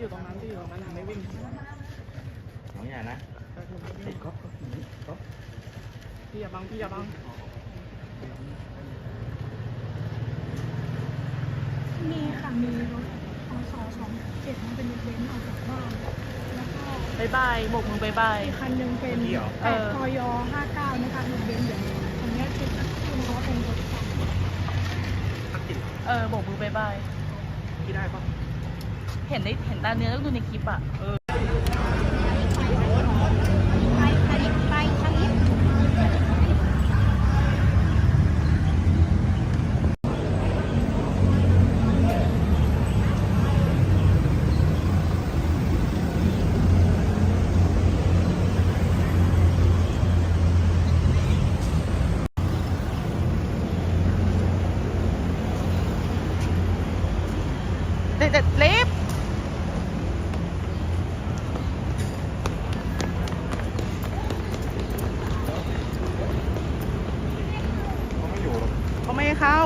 อยู่ตรงนั้นที่อยู่ตรงนั้นไม่วิ่งน้องใหญ่นะติดก๊อฟก๊อฟหนีก๊อฟพี่อย่าบังพี่อย่าบังมีค่ะมีรถพศสองเจ็ดมันเป็นรถเบนซ์ออกจากบ้านแล้วก็บายบายโบกมือบายบายอีกคันหนึงเป็นเอแปดอพยห้าเก้านะคะรถเบนซ์อย่างคันนี้คือคือเขาเป็นรถของทักติดเออโบกมือบายบายพี่ได้ปะ เห็นได้เห็นตาเนื้อต้องดูในคลิปอะไปไปไปทางนี้เด็ดเด็ดลิฟ เขา